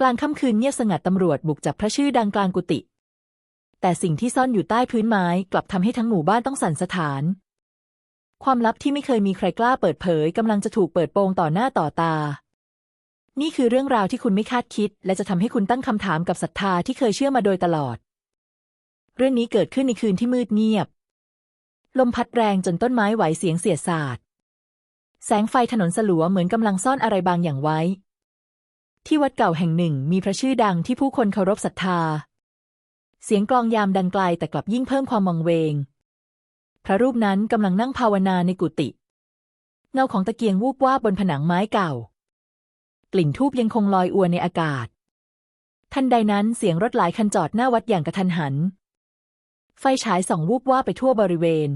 กลางค่ำคืนเงียบสงัดตำรวจบุกจับพระชื่อดังกลางกุฏิแต่สิ่งที่ซ่อนอยู่ใต้พื้นไม้กลับทำให้ทั้งหมู่บ้านต้องสั่นสะท้าน ความลับที่ไม่เคยมีใครกล้าเปิดเผยกำลังจะถูกเปิดโปงต่อหน้าต่อตา นี่คือเรื่องราวที่คุณไม่คาดคิด และจะทำให้คุณตั้งคำถามกับศรัทธาที่เคยเชื่อมาโดยตลอด เรื่องนี้เกิดขึ้นในคืนที่มืดเงียบ ลมพัดแรงจนต้นไม้ไหวเสียงเสียดสาดแสงไฟถนนสลัวเหมือนกำลังซ่อนอะไรบางอย่างไว้ ที่วัดเก่าแห่งหนึ่งมีพระชื่อดังที่ผู้คนเคารพศรัทธา เสียงกลองยามดังไกลแต่กลับยิ่งเพิ่มความวังเวง พระรูปนั้นกำลังนั่งภาวนาในกุฏิเงาของตะเกียงวูบวาบบนผนังไม้เก่า กลิ่นทูบยังคงลอยอวนในอากาศ ทันใดนั้นเสียงรถหลายคันจอดหน้าวัดอย่างกระทันหัน ไฟฉายส่องวูบวาบไปทั่วบริเวณ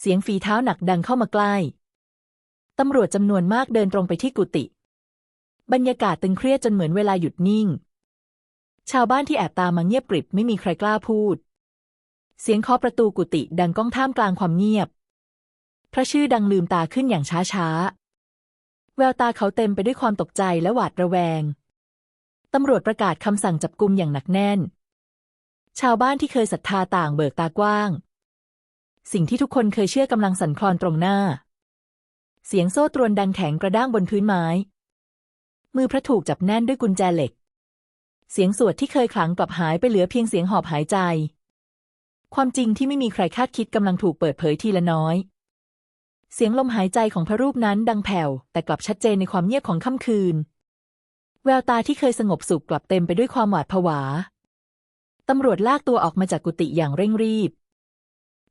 เสียงฝีเท้าหนักดังเข้ามาใกล้ตำรวจจำนวนมากเดินตรงไปที่กุฏิ บรรยากาศตึงเครียดจนเหมือนเวลาหยุดนิ่ง ชาวบ้านที่แอบตามมาเงียบกริบไม่มีใครกล้าพูด เสียงเคาะประตูกุฏิดังก้องท่ามกลางความเงียบ พระชื่อดังลืมตาขึ้นอย่างช้าช้าๆแววตาเขาเต็มไปด้วยความตกใจและหวาดระแวง ตำรวจประกาศคำสั่งจับกุมอย่างหนักแน่น ชาวบ้านที่เคยศรัทธาต่างเบิกตากว้าง สิ่งที่ทุกคนเคยเชื่อกำลังสั่นคลอนตรงหน้า เสียงโซ่ตรวนดังแข็งกระด้างบนพื้นไม้ มือพระถูกจับแน่นด้วยกุญแจเหล็ก เสียงสวดที่เคยขลังกลับหายไปเหลือเพียงเสียงหอบหายใจ ความจริงที่ไม่มีใครคาดคิดกำลังถูกเปิดเผยทีละน้อย เสียงลมหายใจของพระรูปนั้นดังแผ่ว แต่กลับชัดเจนในความเงียบของค่ำคืน แววตาที่เคยสงบสุขกลับเต็มไปด้วยความหวาดผวาตำรวจลากตัวออกมาจากกุฏิอย่างเร่งรีบ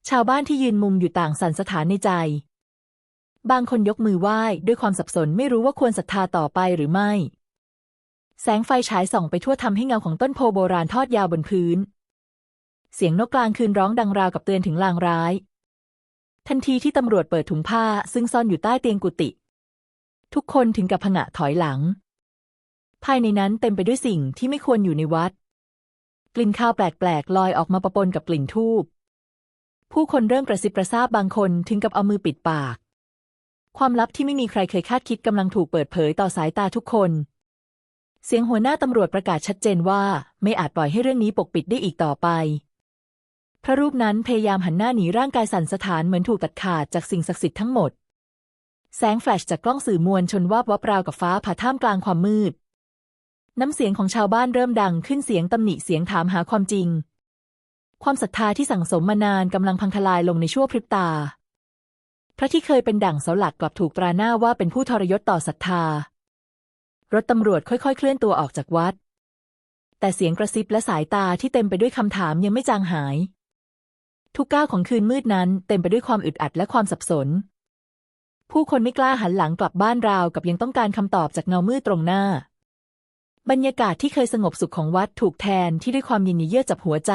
ชาวบ้านที่ยืนมุมอยู่ต่างสั่นสถานในใจ บางคนยกมือไหว้ด้วยความสับสนไม่รู้ว่าควรศรัทธาต่อไปหรือไม่ แสงไฟฉายส่องไปทั่วทำให้เงาของต้นโพโบราณทอดยาวบนพื้น เสียงนกกลางคืนร้องดังราวกับเตือนถึงลางร้าย ทันทีที่ตำรวจเปิดถุงผ้าซึ่งซ่อนอยู่ใต้เตียงกุฏิทุกคนถึงกับผงะถอยหลัง ภายในนั้นเต็มไปด้วยสิ่งที่ไม่ควรอยู่ในวัด กลิ่นข้าวแปลกๆลอยออกมาปะปนกับกลิ่นทูบผู้คนเริ่มกระซิบกระซาบบางคนถึงกับเอามือปิดปาก ความลับที่ไม่มีใครเคยคาดคิดกำลังถูกเปิดเผยต่อสายตาทุกคน เสียงหัวหน้าตำรวจประกาศชัดเจนว่า ไม่อาจปล่อยให้เรื่องนี้ปกปิดได้อีกต่อไป พระรูปนั้นพยายามหันหน้าหนีร่างกายสั่นสะท้านเหมือนถูกตัดขาดจากสิ่งศักดิ์สิทธิ์ทั้งหมด แสงแฟลชจากกล้องสื่อมวลชนวาบวับราวกับฟ้าผ่าท่ามกลางความมืด น้ำเสียงของชาวบ้านเริ่มดังขึ้นเสียงตำหนิเสียงถามหาความจริง ความศรัทธาที่สั่งสมมานานกำลังพังทลายลงในชั่วพริบตา พระที่เคยเป็นดั่งเสาหลักกลับถูกตราหน้าว่าเป็นผู้ทรยศต่อศรัทธา รถตำรวจค่อยๆ เคลื่อนตัวออกจากวัด แต่เสียงกระซิบและสายตาที่เต็มไปด้วยคำถามยังไม่จางหาย ทุกก้าวของคืนมืดนั้นเต็มไปด้วยความอึดอัดและความสับสน ผู้คนไม่กล้าหันหลังกลับบ้านราวกับยังต้องการคำตอบจากเงามืดตรงหน้า บรรยากาศที่เคยสงบสุขของวัดถูกแทนที่ด้วยความยินดีเยือกจับหัวใจ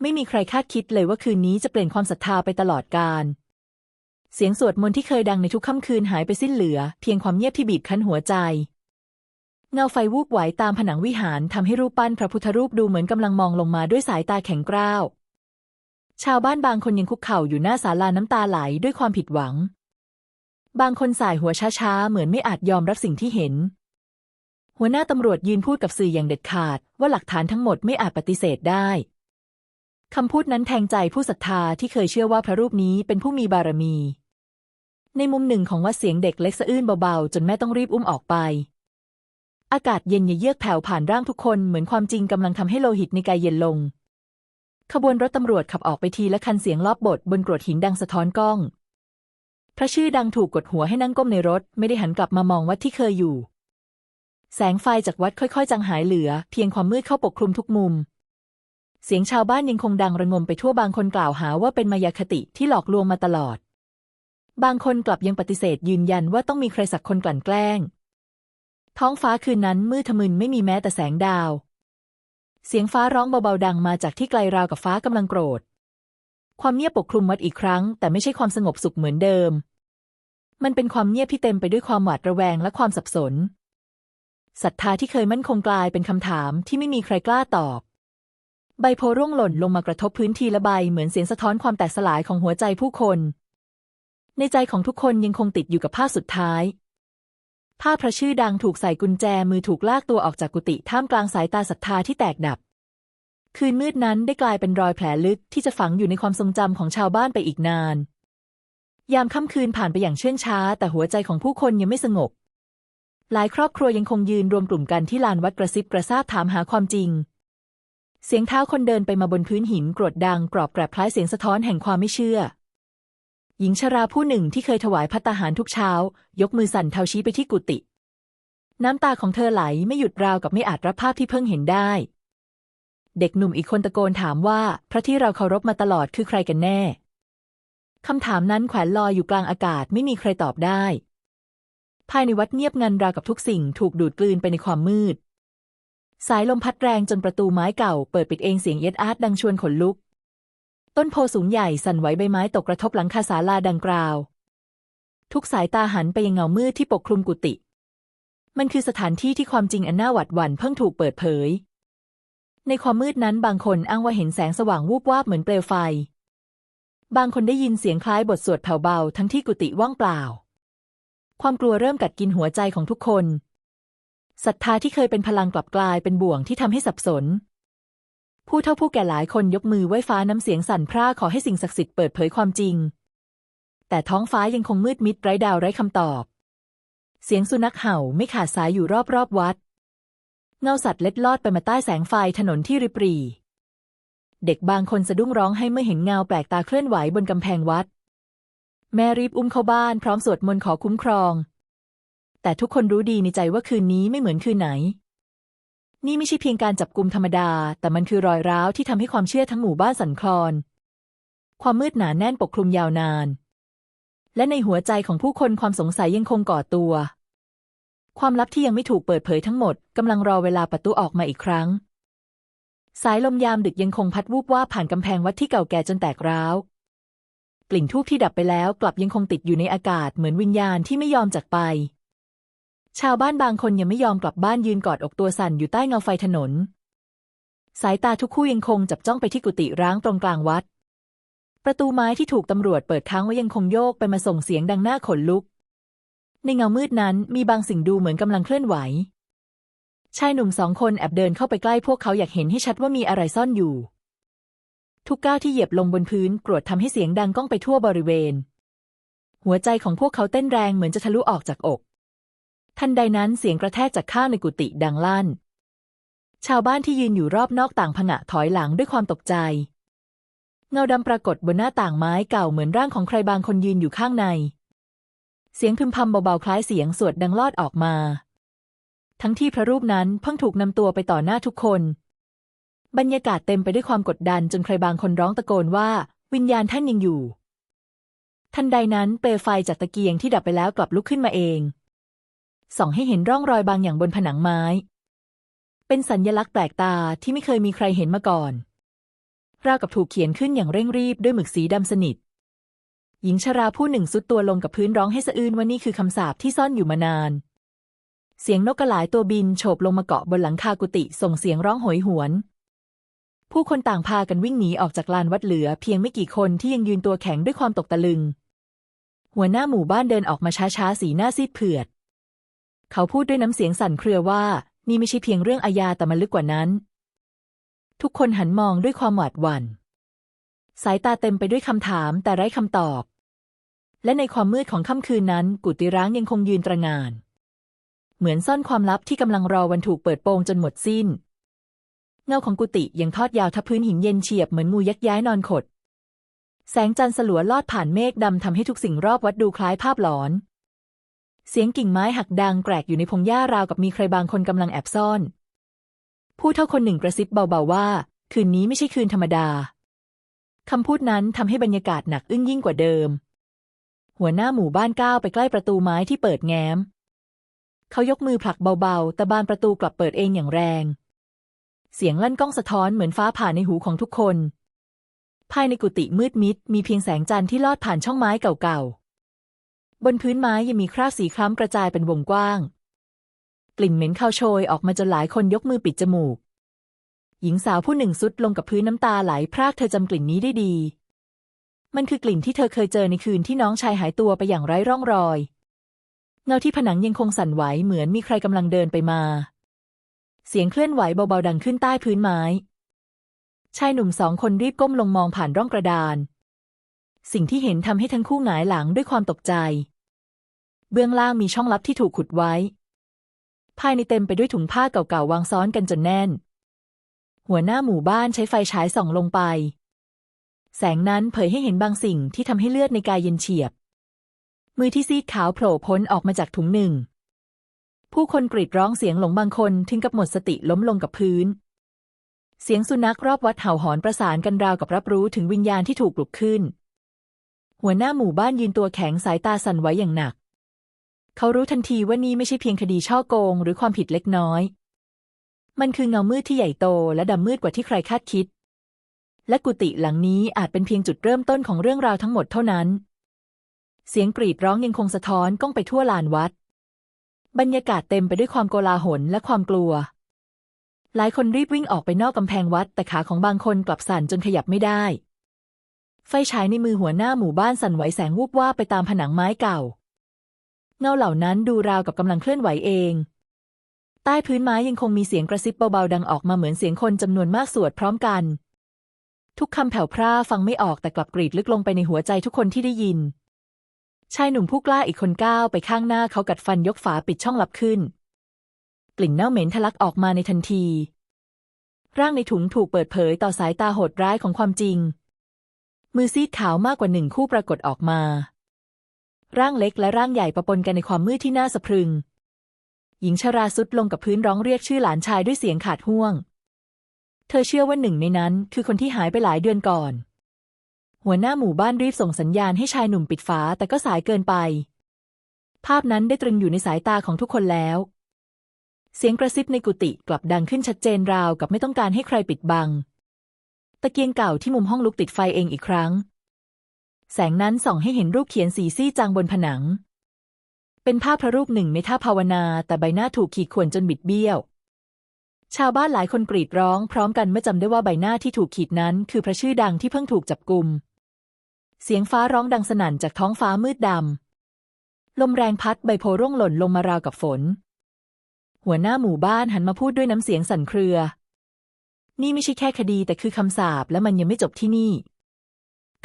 ไม่มีใครคาดคิดเลยว่าคืนนี้จะเปลี่ยนความศรัทธาไปตลอดกาล เสียงสวดมนต์ที่เคยดังในทุกค่ำคืนหายไปสิ้นเหลือ เพียงความเงียบที่บีบคั้นหัวใจ เงาไฟวูบไหวตามผนังวิหารทำให้รูปปั้นพระพุทธรูปดูเหมือนกำลังมองลงมาด้วยสายตาแข็งกร้าว ชาวบ้านบางคนยังคุกเข่าอยู่หน้าศาลาน้ำตาไหลด้วยความผิดหวัง บางคนสายหัวช้าๆ เหมือนไม่อาจยอมรับสิ่งที่เห็น หัวหน้าตำรวจยืนพูดกับสื่ออย่างเด็ดขาด ว่าหลักฐานทั้งหมดไม่อาจปฏิเสธได้คำพูดนั้นแทงใจผู้ศรัทธาที่เคยเชื่อว่าพระรูปนี้เป็นผู้มีบารมี ในมุมหนึ่งของวัดเสียงเด็กเล็กสะอื้นเบาๆ จนแม่ต้องรีบอุ้มออกไป อากาศเย็นเยือกแผ่วผ่านร่างทุกคนเหมือนความจริงกำลังทำให้โลหิตในกายเย็นลง ขบวนรถตำรวจขับออกไปทีละคันเสียงรอบบดบนกรวดหินดังสะท้อนกล้อง พระชื่อดังถูกกดหัวให้นั่งก้มในรถ ไม่ได้หันกลับมามองวัดที่เคยอยู่ แสงไฟจากวัดค่อยๆ จางหายเหลือ เพียงความมืดเข้าปกคลุมทุกมุมเสียงชาวบ้านยังคงดังระงมไปทั่วบางคนกล่าวหาว่าเป็นมายาคติที่หลอกลวงมาตลอด บางคนกลับยังปฏิเสธยืนยันว่าต้องมีใครสักคนกลั่นแกล้ง ท้องฟ้าคืนนั้นมืดทะมึนไม่มีแม้แต่แสงดาว เสียงฟ้าร้องเบาๆดังมาจากที่ไกลราวกับฟ้ากำลังโกรธ ความเงียบปกคลุมวัดอีกครั้ง แต่ไม่ใช่ความสงบสุขเหมือนเดิม มันเป็นความเงียบที่เต็มไปด้วยความหวาดระแวงและความสับสนศรัทธาที่เคยมั่นคงกลายเป็นคำถามที่ไม่มีใครกล้าตอบ ใบโพร่วงหล่นลงมากระทบพื้นทีละใบเหมือนเสียงสะท้อนความแตกสลายของหัวใจผู้คน ในใจของทุกคนยังคงติดอยู่กับภาพสุดท้ายผ้าพระชื่อดังถูกใส่กุญแจมือถูกลากตัวออกจากกุฏิท่ามกลางสายตาศรัทธาที่แตกดับ คืนมืดนั้นได้กลายเป็นรอยแผลลึกที่จะฝังอยู่ในความทรงจำของชาวบ้านไปอีกนาน ยามค่ำคืนผ่านไปอย่างเชื่องช้า แต่หัวใจของผู้คนยังไม่สงบ หลายครอบครัวยังคงยืนรวมกลุ่มกันที่ลานวัดกระซิบกระซาบถามหาความจริง เสียงเท้าคนเดินไปมาบนพื้นหินกรดดังกรอบแกรบคล้ายเสียงสะท้อนแห่งความไม่เชื่อ หญิงชราผู้หนึ่งที่เคยถวายพัตตาหารทุกเช้า ยกมือสั่นเทาชี้ไปที่กุฏิน้ำตาของเธอไหลไม่หยุดราวกับไม่อาจรับภาพที่เพิ่งเห็นได้ เด็กหนุ่มอีกคนตะโกนถามว่า พระที่เราเคารพมาตลอดคือใครกันแน่คำถามนั้นแขวนลอยอยู่กลางอากาศไม่มีใครตอบได้ ภายในวัดเงียบงันราวกับทุกสิ่งถูกดูดกลืนไปในความมืด สายลมพัดแรงจนประตูไม้เก่า เปิดปิดเองเสียงเย็ดอาร์ตดังชวนขนลุก ต้นโพสูงใหญ่สั่นไหวใบไม้ตกกระทบหลังคาศาลาดังกล่าว ทุกสายตาหันไปยังเงามืดที่ปกคลุมกุฏิมันคือสถานที่ที่ความจริงอันน่าหวาดหวั่นเพิ่งถูกเปิดเผย ในความมืดนั้นบางคนอ้างว่าเห็นแสงสว่างวูบวาบเหมือนเปลวไฟ บางคนได้ยินเสียงคล้ายบทสวดแผ่วเบาทั้งที่กุฏิว่างเปล่า ความกลัวเริ่มกัดกินหัวใจของทุกคนศรัทธาที่เคยเป็นพลังกลับกลายเป็นบ่วงที่ทำให้สับสน ผู้เฒ่าผู้แก่หลายคนยกมือไหว้ฟ้าน้ำเสียงสั่นพร่าขอให้สิ่งศักดิ์สิทธิ์เปิดเผยความจริง แต่ท้องฟ้ายังคงมืดมิดไร้ดาวไร้คำตอบ เสียงสุนัขเห่าไม่ขาดสายอยู่รอบๆวัด เงาสัตว์เล็ดลอดไปมาใต้แสงไฟถนนที่ริบหรี่เด็กบางคนสะดุ้งร้องให้เมื่อเห็นเงาแปลกตาเคลื่อนไหวบนกำแพงวัด แม่รีบอุ้มเข้าบ้านพร้อมสวดมนต์ขอคุ้มครอง แต่ทุกคนรู้ดีในใจว่าคืนนี้ไม่เหมือนคืนไหน นี่ไม่ใช่เพียงการจับกลุ่มธรรมดา แต่มันคือรอยร้าวที่ทำให้ความเชื่อทั้งหมู่บ้านสั่นคลอน ความมืดหนาแน่นปกคลุมยาวนาน และในหัวใจของผู้คนความสงสัยยังคงก่อตัว ความลับที่ยังไม่ถูกเปิดเผยทั้งหมดกำลังรอเวลาประตูออกมาอีกครั้ง สายลมยามดึกยังคงพัดวูบว่าผ่านกำแพงวัดที่เก่าแก่จนแตกร้าวกลิ่นทูบที่ดับไปแล้วกลับยังคงติดอยู่ในอากาศเหมือนวิญญาณที่ไม่ยอมจากไป ชาวบ้านบางคนยังไม่ยอมกลับบ้านยืนกอดอกตัวสั่นอยู่ใต้เงาไฟถนน สายตาทุกคู่ยังคงจับจ้องไปที่กุฏิร้างตรงกลางวัด ประตูไม้ที่ถูกตำรวจเปิดค้างไว้ยังคงโยกไปมาส่งเสียงดังหน้าขนลุก ในเงามืดนั้นมีบางสิ่งดูเหมือนกำลังเคลื่อนไหว ชายหนุ่มสองคนแอบเดินเข้าไปใกล้พวกเขาอยากเห็นให้ชัดว่ามีอะไรซ่อนอยู่ ทุกก้าวที่เหยียบลงบนพื้นกรวดทำให้เสียงดังก้องไปทั่วบริเวณ หัวใจของพวกเขาเต้นแรงเหมือนจะทะลุออกจากอก ทันใดนั้นเสียงกระแทกจากข้างในกุฏิดังลั่น ชาวบ้านที่ยืนอยู่รอบนอกต่างผงะถอยหลังด้วยความตกใจ เงาดำปรากฏบนหน้าต่างไม้เก่าเหมือนร่างของใครบางคนยืนอยู่ข้างใน เสียงพึมพำเบาๆคล้ายเสียงสวดดังลอดออกมา ทั้งที่พระรูปนั้นเพิ่งถูกนำตัวไปต่อหน้าทุกคน บรรยากาศเต็มไปด้วยความกดดันจนใครบางคนร้องตะโกนว่า วิญญาณท่านยังอยู่ ทันใดนั้นเปลวไฟจากตะเกียงที่ดับไปแล้วกลับลุกขึ้นมาเอง ส่องให้เห็นร่องรอยบางอย่างบนผนังไม้ เป็นสัญญลักษณ์แปลกตาที่ไม่เคยมีใครเห็นมาก่อน ราวกับถูกเขียนขึ้นอย่างเร่งรีบด้วยหมึกสีดำสนิท หญิงชราผู้หนึ่งสุดตัวลงกับพื้นร้องให้สะอื้นว่านี่คือคำสาปที่ซ่อนอยู่มานาน เสียงนกกระหลายตัวบินโฉบลงมาเกาะบนหลังคากุฏิส่งเสียงร้องโหยหวน ผู้คนต่างพากันวิ่งหนีออกจากลานวัดเหลือ เพียงไม่กี่คนที่ยังยืนตัวแข็งด้วยความตกตะลึง หัวหน้าหมู่บ้านเดินออกมาช้าๆสีหน้าซีดเผือด เขาพูดด้วยน้ำเสียงสั่นเครือว่า นี่ไม่ใช่เพียงเรื่องอาญาแต่มันลึกกว่านั้น ทุกคนหันมองด้วยความหวาดหวัน่น สายตาเต็มไปด้วยคำถามแต่ไร้คำตอบ และในความมืดของค่ำคืนนั้น กุฏิร้างยังคงยืนตระงาน เหมือนซ่อนความลับที่กำลังรอวันถูกเปิดโปงจนหมดสิ้น เงาของกุฏิยังทอดยาวทับพื้นหินเย็นเฉียบเหมือนงูยักย้ายนอนขดแสงจันทร์สลัวลอดผ่านเมฆดำทำให้ทุกสิ่งรอบวัดดูคล้ายภาพหลอน เสียงกิ่งไม้หักดังแกรกอยู่ในพงหญ้าราวกับมีใครบางคนกำลังแอบซ่อน ผู้เท่าคนหนึ่งกระซิบเบาๆว่า คืนนี้ไม่ใช่คืนธรรมดาคำพูดนั้นทำให้บรรยากาศหนักอึ้งยิ่งกว่าเดิม หัวหน้าหมู่บ้านก้าวไปใกล้ประตูไม้ที่เปิดแง้ม เขายกมือผลักเบาๆ แต่บานประตูกลับเปิดเองอย่างแรง เสียงลั่นก้องสะท้อนเหมือนฟ้าผ่าในหูของทุกคน ภายในกุฏิมืดมิดมีเพียงแสงจันทร์ที่ลอดผ่านช่องไม้เก่าๆ บนพื้นไม้ยังมีคราบสีคล้ำกระจายเป็นวงกว้าง กลิ่นเหม็นคาวโชยออกมาจนหลายคนยกมือปิดจมูก หญิงสาวผู้หนึ่งซุดลงกับพื้นน้ำตาไหลพรากเธอจำกลิ่นนี้ได้ดี มันคือกลิ่นที่เธอเคยเจอในคืนที่น้องชายหายตัวไปอย่างไร้ร่องรอย เงาที่ผนังยังคงสั่นไหวเหมือนมีใครกำลังเดินไปมา เสียงเคลื่อนไหวเบาๆดังขึ้นใต้พื้นไม้ ชายหนุ่มสองคนรีบก้มลงมองผ่านร่องกระดาน สิ่งที่เห็นทำให้ทั้งคู่หงายหลังด้วยความตกใจ เบื้องล่างมีช่องลับที่ถูกขุดไว้ ภายในเต็มไปด้วยถุงผ้าเก่าๆวางซ้อนกันจนแน่น หัวหน้าหมู่บ้านใช้ไฟฉายส่องลงไป แสงนั้นเผยให้เห็นบางสิ่งที่ทำให้เลือดในกายเย็นเฉียบ มือที่ซีดขาวโผล่พ้นออกมาจากถุงหนึ่ง ผู้คนกรีดร้องเสียงหลงบางคนถึงกับหมดสติล้มลงกับพื้นเสียงสุนัขรอบวัดเห่าหอนประสานกันราวกับรับรู้ถึงวิญญาณที่ถูกปลุกขึ้น หัวหน้าหมู่บ้านยืนตัวแข็งสายตาสั่นไหวอย่างหนัก เขารู้ทันทีว่านี่ไม่ใช่เพียงคดีช่อโกง หรือความผิดเล็กน้อย มันคือเงามืดที่ใหญ่โตและดำมืดกว่าที่ใครคาดคิด และกุฏิหลังนี้อาจเป็นเพียงจุดเริ่มต้นของเรื่องราวทั้งหมดเท่านั้น เสียงกรีดร้องยังคงสะท้อนก้องไปทั่วลานวัด บรรยากาศเต็มไปด้วยความโกลาหลและความกลัว หลายคนรีบวิ่งออกไปนอกกำแพงวัด แต่ขาของบางคนกลับสั่นจนขยับไม่ได้ ไฟฉายในมือหัวหน้าหมู่บ้านสั่นไหวแสงวูบว่าบไปตามผนังไม้เก่า เงาเหล่านั้นดูราวกับกำลังเคลื่อนไหวเอง ใต้พื้นไม้ยังคงมีเสียงกระซิบเบาๆดังออกมาเหมือนเสียงคนจำนวนมากสวดพร้อมกัน ทุกคำแผ่วพร่าฟังไม่ออกแต่กลับกรีดลึกลงไปในหัวใจทุกคนที่ได้ยิน ชายหนุ่มผู้กล้าอีกคนก้าวไปข้างหน้าเขากัดฟันยกฝาปิดช่องลับขึ้น กลิ่นเน่าเหม็นทะลักออกมาในทันที ร่างในถุงถูกเปิดเผยต่อสายตาโหดร้ายของความจริง มือซีดขาวมากกว่าหนึ่งคู่ปรากฏออกมา ร่างเล็กและร่างใหญ่ประปนกันในความมืดที่น่าสะพรึง หญิงชราสุดลงกับพื้นร้องเรียกชื่อหลานชายด้วยเสียงขาดห่วง เธอเชื่อว่าหนึ่งในนั้นคือคนที่หายไปหลายเดือนก่อน หัวหน้าหมู่บ้านรีบส่งสัญญาณให้ชายหนุ่มปิดฝาแต่ก็สายเกินไป ภาพนั้นได้ตรึงอยู่ในสายตาของทุกคนแล้ว เสียงกระซิบในกุฏิกลับดังขึ้นชัดเจนราวกับไม่ต้องการให้ใครปิดบัง ตะเกียงเก่าที่มุมห้องลุกติดไฟเองอีกครั้ง แสงนั้นส่องให้เห็นรูปเขียนสีซี่จางบนผนัง เป็นภาพพระรูปหนึ่งในท่าภาวนา แต่ใบหน้าถูกขีดข่วนจนบิดเบี้ยว ชาวบ้านหลายคนกรีดร้องพร้อมกันเมื่อจำได้ว่าใบหน้าที่ถูกขีดนั้น คือพระชื่อดังที่เพิ่งถูกจับกุมเสียงฟ้าร้องดังสนั่นจากท้องฟ้ามืดดำ ลมแรงพัดใบโพร่วงหล่นลงมาราวกับฝน หัวหน้าหมู่บ้านหันมาพูดด้วยน้ำเสียงสั่นเครือ นี่ไม่ใช่แค่คดีแต่คือคำสาปและมันยังไม่จบที่นี่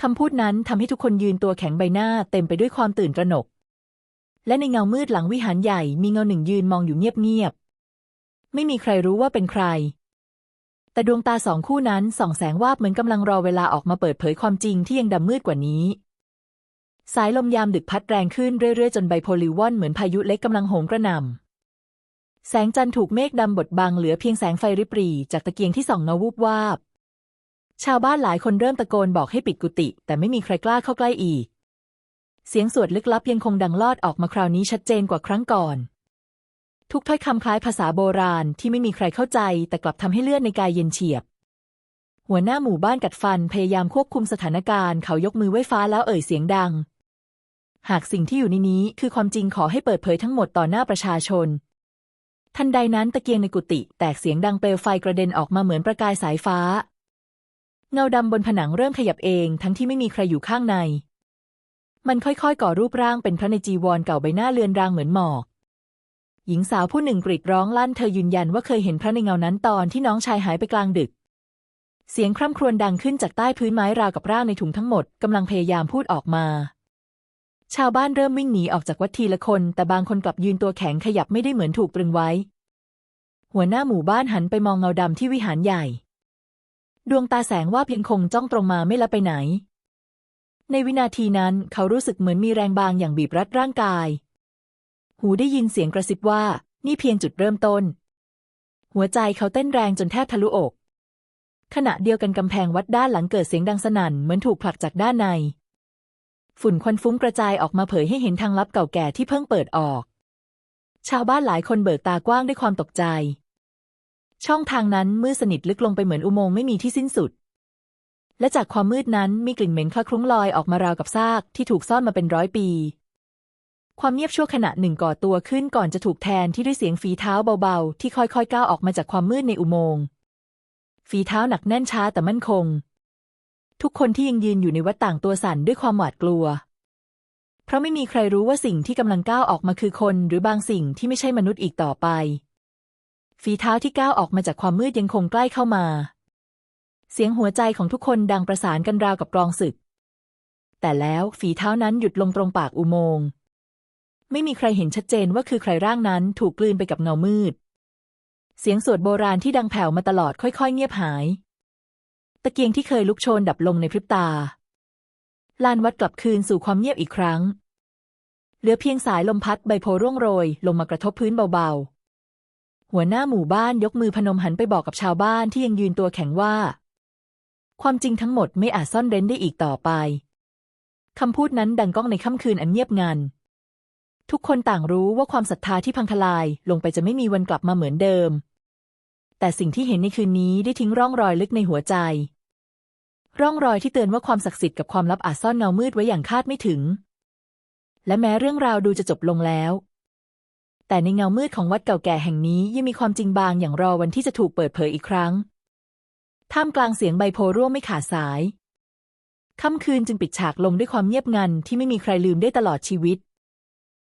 คำพูดนั้นทำให้ทุกคนยืนตัวแข็งใบหน้าเต็มไปด้วยความตื่นตระหนก และในเงามืดหลังวิหารใหญ่มีเงาหนึ่งยืนมองอยู่เงียบๆ ไม่มีใครรู้ว่าเป็นใคร แต่ดวงตาสองคู่นั้นส่องแสงวาบเหมือนกำลังรอเวลาออกมาเปิดเผยความจริงที่ยังดำมืดกว่านี้ สายลมยามดึกพัดแรงขึ้นเรื่อยๆ จนไบโพลิวอนเหมือนพายุเล็กกำลังโหมกระหน่ำ แสงจันทร์ถูกเมฆดำบดบังเหลือเพียงแสงไฟริบหรี่จากตะเกียงที่ส่องเงาวูบวาบ ชาวบ้านหลายคนเริ่มตะโกนบอกให้ปิดกุฏิแต่ไม่มีใครกล้าเข้าใกล้อีก เสียงสวดลึกลับยังคงดังลอดออกมาคราวนี้ชัดเจนกว่าครั้งก่อน ทุกถ้อยคำคล้ายภาษาโบราณที่ไม่มีใครเข้าใจ แต่กลับทำให้เลือดในกายเย็นเฉียบ หัวหน้าหมู่บ้านกัดฟันพยายามควบคุมสถานการณ์เขายกมือไหว้ฟ้าแล้วเอ่ยเสียงดัง หากสิ่งที่อยู่ในนี้คือความจริงขอให้เปิดเผยทั้งหมดต่อหน้าประชาชน ทันใดนั้นตะเกียงในกุฏิแตกเสียงดังเปลวไฟกระเด็นออกมาเหมือนประกายสายฟ้า เงาดำบนผนังเริ่มขยับเองทั้งที่ไม่มีใครอยู่ข้างใน มันค่อยๆก่อรูปร่างเป็นพระในจีวรเก่าใบหน้าเลือนรางเหมือนหมอก หญิงสาวผู้หนึ่งกรีดร้องลั่นเธอยืนยันว่าเคยเห็นพระในเงานั้นตอนที่น้องชายหายไปกลางดึก เสียงคร่ำครวญดังขึ้นจากใต้พื้นไม้ราวกับร่างในถุงทั้งหมดกำลังพยายามพูดออกมา ชาวบ้านเริ่มวิ่งหนีออกจากวัดทีละคน แต่บางคนกลับยืนตัวแข็งขยับไม่ได้เหมือนถูกตรึงไว้ หัวหน้าหมู่บ้านหันไปมองเงาดำที่วิหารใหญ่ ดวงตาแสงว่าเพียงคงจ้องตรงมาไม่ละไปไหน ในวินาทีนั้นเขารู้สึกเหมือนมีแรงบางอย่างบีบรัดร่างกาย หูได้ยินเสียงกระซิบว่า นี่เพียงจุดเริ่มต้น หัวใจเขาเต้นแรงจนแทบทะลุอก ขณะเดียวกันกำแพงวัดด้านหลังเกิดเสียงดังสนั่นเหมือนถูกผลักจากด้านใน ฝุ่นควันฟุ้งกระจายออกมาเผยให้เห็นทางลับเก่าแก่ที่เพิ่งเปิดออก ชาวบ้านหลายคนเบิกตากว้างด้วยความตกใจ ช่องทางนั้นมืดสนิทลึกลงไปเหมือนอุโมงค์ไม่มีที่สิ้นสุด และจากความมืดนั้นมีกลิ่นเหม็นคละคลุ้งลอยออกมาราวกับซากที่ถูกซ่อนมาเป็นร้อยปี ความเงียบชั่วขณะหนึ่งก่อตัวขึ้นก่อนจะถูกแทนที่ด้วยเสียงฝีเท้าเบาๆ ที่ค่อยๆก้าวออกมาจากความมืดในอุโมงค์ฝีเท้าหนักแน่นช้าแต่มั่นคง ทุกคนที่ยังยืนอยู่ในวัดต่างตัวสั่นด้วยความหวาดกลัว เพราะไม่มีใครรู้ว่าสิ่งที่กำลังก้าวออกมาคือคนหรือบางสิ่งที่ไม่ใช่มนุษย์อีกต่อไป ฝีเท้าที่ก้าวออกมาจากความมืดยังคงใกล้เข้ามา เสียงหัวใจของทุกคนดังประสานกันราวกับกลองศึก แต่แล้วฝีเท้านั้นหยุดลงตรงปากอุโมงค์ไม่มีใครเห็นชัดเจนว่าคือใครร่างนั้นถูกกลืนไปกับเงามืด เสียงสวดโบราณที่ดังแผ่วมาตลอดค่อยๆ เงียบหาย ตะเกียงที่เคยลุกโชนดับลงในพริบตา ลานวัดกลับคืนสู่ความเงียบอีกครั้ง เหลือเพียงสายลมพัดใบโพร่วงโรย ลงมากระทบพื้นเบาๆ หัวหน้าหมู่บ้านยกมือพนมหันไปบอกกับชาวบ้านที่ยังยืนตัวแข็งว่า ความจริงทั้งหมดไม่อาจซ่อนเร้นได้อีกต่อไปคำพูดนั้นดังก้องในค่ำคืนอันเงียบงัน ทุกคนต่างรู้ว่าความศรัทธาที่พังทลายลงไปจะไม่มีวันกลับมาเหมือนเดิม แต่สิ่งที่เห็นในคืนนี้ได้ทิ้งร่องรอยลึกในหัวใจ ร่องรอยที่เตือนว่าความศักดิ์สิทธิ์กับความลับอาจซ่อนเงามืดไว้อย่างคาดไม่ถึง และแม้เรื่องราวดูจะจบลงแล้ว แต่ในเงามืดของวัดเก่าแก่แห่งนี้ยังมีความจริงบางอย่างรอวันที่จะถูกเปิดเผยอีกครั้ง ท่ามกลางเสียงใบโพร่วงไม่ขาดสาย ค่ำคืนจึงปิดฉากลงด้วยความเงียบงันที่ไม่มีใครลืมได้ตลอดชีวิต